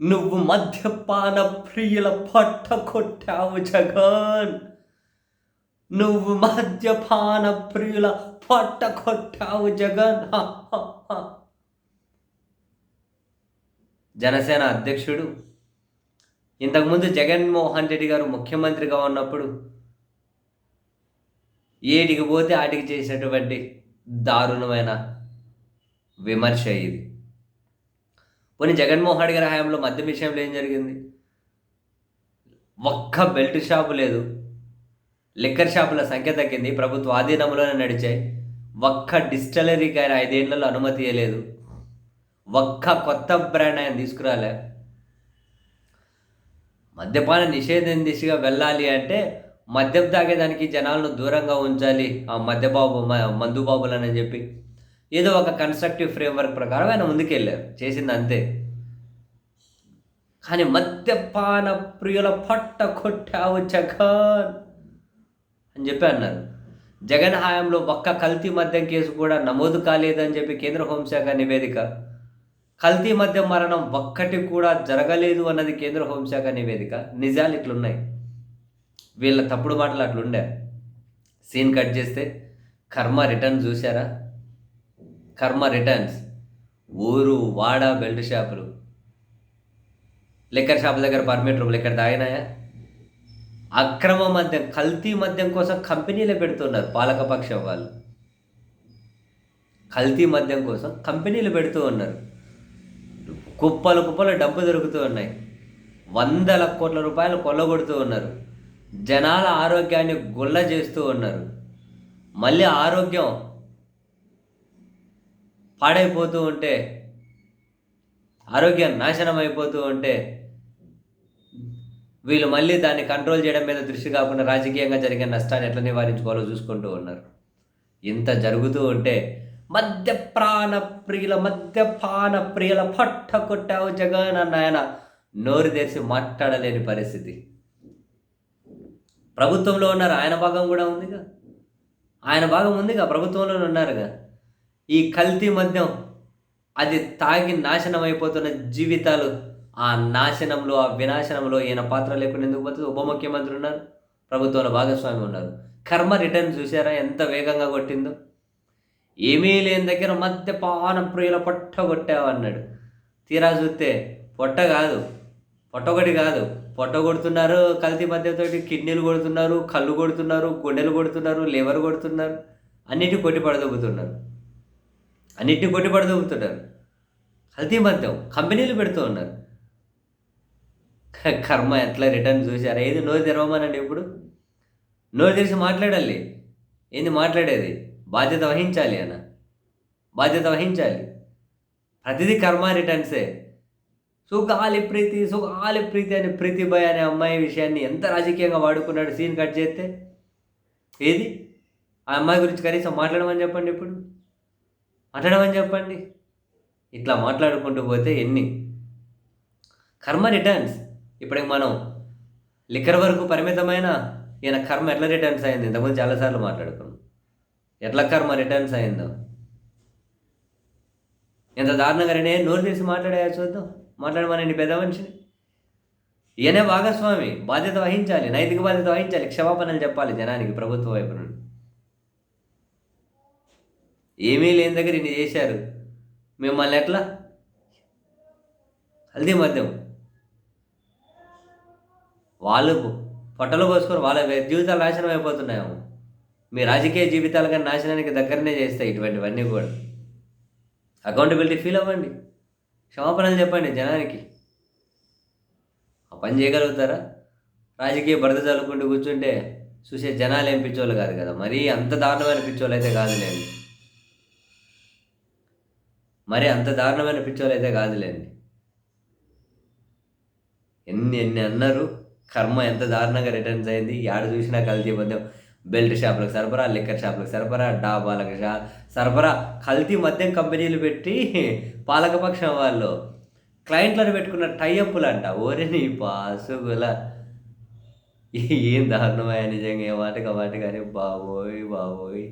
నువ్వు మద్యపాన ప్రియుల పట్ట కొట్టావు జగన్. నువ్వు మద్యపాన ప్రియుల పట్ట కొట్టావు జగన్. జనసేన అధ్యక్షుడు ఇంతకుముందు జగన్మోహన్ రెడ్డి గారు ముఖ్యమంత్రిగా ఉన్నప్పుడు ఏడికి పోతే ఆటికి చేసినటువంటి దారుణమైన విమర్శ ఇది. పోనీ జగన్మోహన్ రెడ్డి గారి హయాంలో మద్యం విషయంలో ఏం జరిగింది? ఒక్క బెల్ట్ షాపు లేదు. లిక్కర్ షాపుల సంఖ్య తగ్గింది. ప్రభుత్వ ఆధీనంలోనే నడిచాయి. ఒక్క డిస్టలరీకి ఆయన ఐదేళ్ళలో అనుమతి ఇవ్వలేదు. ఒక్క కొత్త బ్రాండ్ ఆయన తీసుకురాలే. మద్యపాన నిషేధం దిశగా వెళ్ళాలి అంటే మద్యం తాగేదానికి జనాలను దూరంగా ఉంచాలి. ఆ మద్యబాబు మ- మందు బాబులని చెప్పి. ఏదో ఒక కన్స్ట్రక్టివ్ ఫ్రేమ్వర్క్ ప్రకారం ఆయన ముందుకెళ్ళారు. చేసింది అంతే కానీ మద్యపాన ప్రియుల పట్ట కొట్టావు జగన్ అని చెప్పి అన్నారు. జగన్ హయాంలో ఒక్క కల్తీ మద్యం కేసు కూడా నమోదు కాలేదని చెప్పి కేంద్ర హోంశాఖ నివేదిక. కల్తీ మద్యం మరణం ఒక్కటి కూడా జరగలేదు అన్నది కేంద్ర హోంశాఖ నివేదిక. నిజాలు ఇట్లున్నాయి. వీళ్ళ తప్పుడు మాటలు అట్లుండే. సీన్ కట్ చేస్తే కర్మ రిటర్న్ చూసారా కర్మ రిటర్న్స్. ఊరు వాడ బెల్ట్ షాపులు. లిక్కర్ షాపుల దగ్గర పర్మిట్ రూపులు ఇక్కడ తాగినాయా? అక్రమ మద్యం కల్తీ మద్యం కోసం కంపెనీలే పెడుతున్నారు పాలకపక్షం వాళ్ళు. కల్తీ మద్యం కోసం కంపెనీలు పెడుతూ ఉన్నారు. కుప్పలు కుప్పలు డబ్బు దొరుకుతూ ఉన్నాయి. వందల కోట్ల రూపాయలు కొల్లగొడుతూ ఉన్నారు. జనాల ఆరోగ్యాన్ని గుల్ల చేస్తూ ఉన్నారు. మళ్ళీ ఆరోగ్యం పాడైపోతూ ఉంటే ఆరోగ్యం నాశనం అయిపోతూ ఉంటే వీళ్ళు మళ్ళీ దాన్ని కంట్రోల్ చేయడం మీద దృష్టి కాకుండా రాజకీయంగా జరిగే నష్టాన్ని ఎట్లా నివారించుకోవాలో చూసుకుంటూ ఉన్నారు. ఇంత జరుగుతూ ఉంటే మద్యప్రాణ ప్రియుల మద్యపాన ప్రియుల పట్ట కొట్టావు జగన్ అన్న ఆయన నోరు తెరిచి మాట్లాడలేని పరిస్థితి. ప్రభుత్వంలో ఉన్నారు ఆయన భాగం కూడా ఉందిగా. ఆయన భాగం ఉందిగా ప్రభుత్వంలోనే ఉన్నారుగా. ఈ కల్తీ మద్యం అది తాగి నాశనం అయిపోతున్న జీవితాలు ఆ నాశనంలో ఆ వినాశనంలో ఈయన పాత్ర లేకుండా ఎందుకు పోతుంది ఉప ముఖ్యమంత్రి ఉన్నారు ప్రభుత్వంలో భాగస్వామి ఉన్నారు. కర్మ రిటర్న్ చూసారా? ఎంత వేగంగా కొట్టిందో. ఏమీ లేని దగ్గర మద్యపాన ప్రియుల పొట్ట కొట్టావన్నాడు తీరా చూస్తే పొట్ట కాదు పొట్ట ఒకటి కాదు. పొట్ట కొడుతున్నారు కల్తీ మధ్యతోటి కిడ్నీలు కొడుతున్నారు కళ్ళు కొడుతున్నారు గుండెలు కొడుతున్నారు లివర్ కొడుతున్నారు అన్నిటి కొట్టి పడదొబ్బుతున్నారు. అన్నిటిని కొట్టిపడదొక్కుతున్నారు కల్తీ మద్యం కంపెనీలు పెడుతూ ఉన్నారు. కర్మ ఎట్లా రిటర్న్ చూసారా ఏది నోరు తెరవమనండి ఇప్పుడు? నోరు తెరిచి మాట్లాడాలి. ఏంది మాట్లాడేది? బాధ్యత వహించాలి అన్న. బాధ్యత వహించాలి. ప్రతిదీ కర్మ రిటర్న్సే. సుఖాలి ప్రీతి సుఖాలి ప్రీతి అనే ప్రీతిభాయ్ అనే అమ్మాయి విషయాన్ని ఎంత రాజకీయంగా వాడుకున్నాడు సీన్ కట్ చేస్తే? ఏది? ఆ అమ్మాయి గురించి కనీసం మాట్లాడమని చెప్పండి ఇప్పుడు. మాట్లాడమని చెప్పండి. ఇట్లా మాట్లాడుకుంటూ పోతే ఎన్ని? కర్మ రిటర్న్స్. ఇప్పటికి మనం లిక్కర్ వరకు పరిమితమైన ఈయన కర్మ ఎట్లా రిటర్న్స్ అయింది? ఇంతకుముందు చాలాసార్లు మాట్లాడుకున్నాం. ఎట్లా కర్మ రిటర్న్స్ అయిందో? ఎంత దారుణంగా రే నోరు తీసి మాట్లాడా చూద్దాం. మాట్లాడమనండి పెద్ద మనిషిని. ఈయనే భాగస్వామి. బాధ్యత వహించాలి. నైతిక బాధ్యత వహించాలి. క్షమాపణలు చెప్పాలి జనానికి ప్రభుత్వ వైపు నుండి. ఏమీ లేని దగ్గర ఇన్ని చేశారు. మిమ్మల్ని ఎట్లా? హల్దీ మద్యం. వాళ్ళు పొట్టలు పోసుకొని వాళ్ళ జీవితాలు నాశనం అయిపోతున్నాయో మీ రాజకీయ జీవితాలు కానీ నాశనానికి దగ్గరనే చేస్తాయి ఇటువంటివన్నీ కూడా. అకౌంటబిలిటీ ఫీల్ అవ్వండి. క్షమాపణలు చెప్పండి జనానికి. ఆ పని చేయగలుగుతారా? రాజకీయ భరత చల్లుకుంటూ కూర్చుంటే చూసే జనాలు ఏం పిచ్చోళ్ళు కాదు కదా. మరీ అంత దారుణమైన పిచ్చోళ్ళు అయితే కాదులేండి. మరి అంత దారుణమైన పిచ్చోళ్ళు అయితే కాదులేండి. ఎన్ని ఎన్ని అన్నారు కర్మ ఎంత దారుణంగా రిటర్న్స్ అయింది యాడ చూసినా కల్తీ మద్యం బెల్ట్ షాపులకు సరఫరా లిక్కర్ షాపులకు సరఫరా డాబాలకు షా సరఫరా కల్తీ మద్యం కంపెనీలు పెట్టి పాలకపక్షం వాళ్ళు క్లయింట్లను పెట్టుకున్న టైఅప్పులు అంట ఓరే నీ పాసుగుల. ఏం దారుణమయ్యా నిజంగా ఏ మాటగా మాట కానీ బాబోయ్ బాబోయ్.